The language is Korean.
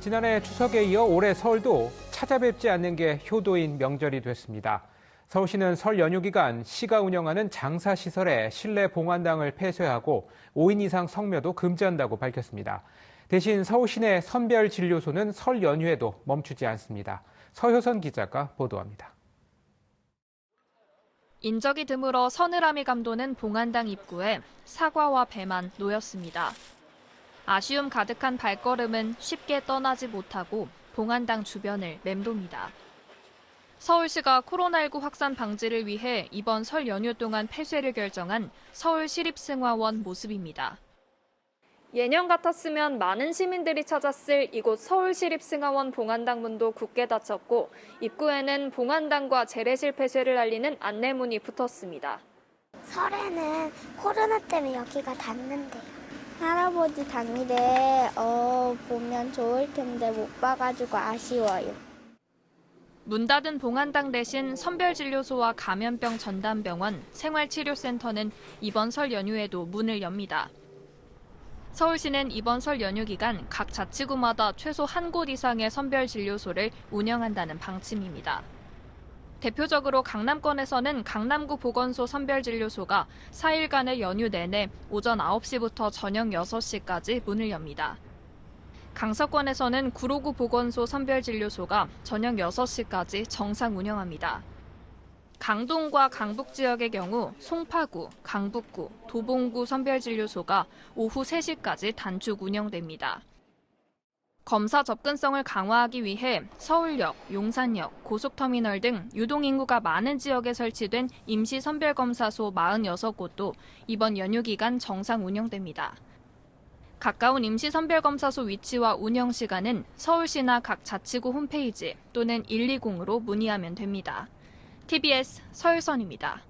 지난해 추석에 이어 올해 설도 찾아뵙지 않는 게 효도인 명절이 됐습니다. 서울시는 설 연휴 기간 시가 운영하는 장사시설에 실내 봉안당을 폐쇄하고 5인 이상 성묘도 금지한다고 밝혔습니다. 대신 서울시내 선별 진료소는 설 연휴에도 멈추지 않습니다. 서효선 기자가 보도합니다. 인적이 드물어 서늘함이 감도는 봉안당 입구에 사과와 배만 놓였습니다. 아쉬움 가득한 발걸음은 쉽게 떠나지 못하고 봉안당 주변을 맴돕니다. 서울시가 코로나19 확산 방지를 위해 이번 설 연휴 동안 폐쇄를 결정한 서울시립승화원 모습입니다. 예년 같았으면 많은 시민들이 찾았을 이곳 서울시립승하원 봉안당 문도 굳게 닫혔고 입구에는 봉안당과 재래실 폐쇄를 알리는 안내문이 붙었습니다. 설에는 코로나 때문에 여기가 닫는데요. 할아버지 당일에 어, 보면 좋을 텐데 못 봐가지고 아쉬워요. 문 닫은 봉안당 대신 선별진료소와 감염병 전담병원, 생활치료센터는 이번 설 연휴에도 문을 엽니다. 서울시는 이번 설 연휴 기간 각 자치구마다 최소 한 곳 이상의 선별진료소를 운영한다는 방침입니다. 대표적으로 강남권에서는 강남구 보건소 선별진료소가 4일간의 연휴 내내 오전 9시부터 저녁 6시까지 문을 엽니다. 강서권에서는 구로구 보건소 선별진료소가 저녁 6시까지 정상 운영합니다. 강동과 강북 지역의 경우 송파구, 강북구, 도봉구 선별진료소가 오후 3시까지 단축 운영됩니다. 검사 접근성을 강화하기 위해 서울역, 용산역, 고속터미널 등 유동인구가 많은 지역에 설치된 임시 선별검사소 46곳도 이번 연휴 기간 정상 운영됩니다. 가까운 임시선별검사소 위치와 운영 시간은 서울시나 각 자치구 홈페이지 또는 120으로 문의하면 됩니다. TBS 서울선입니다.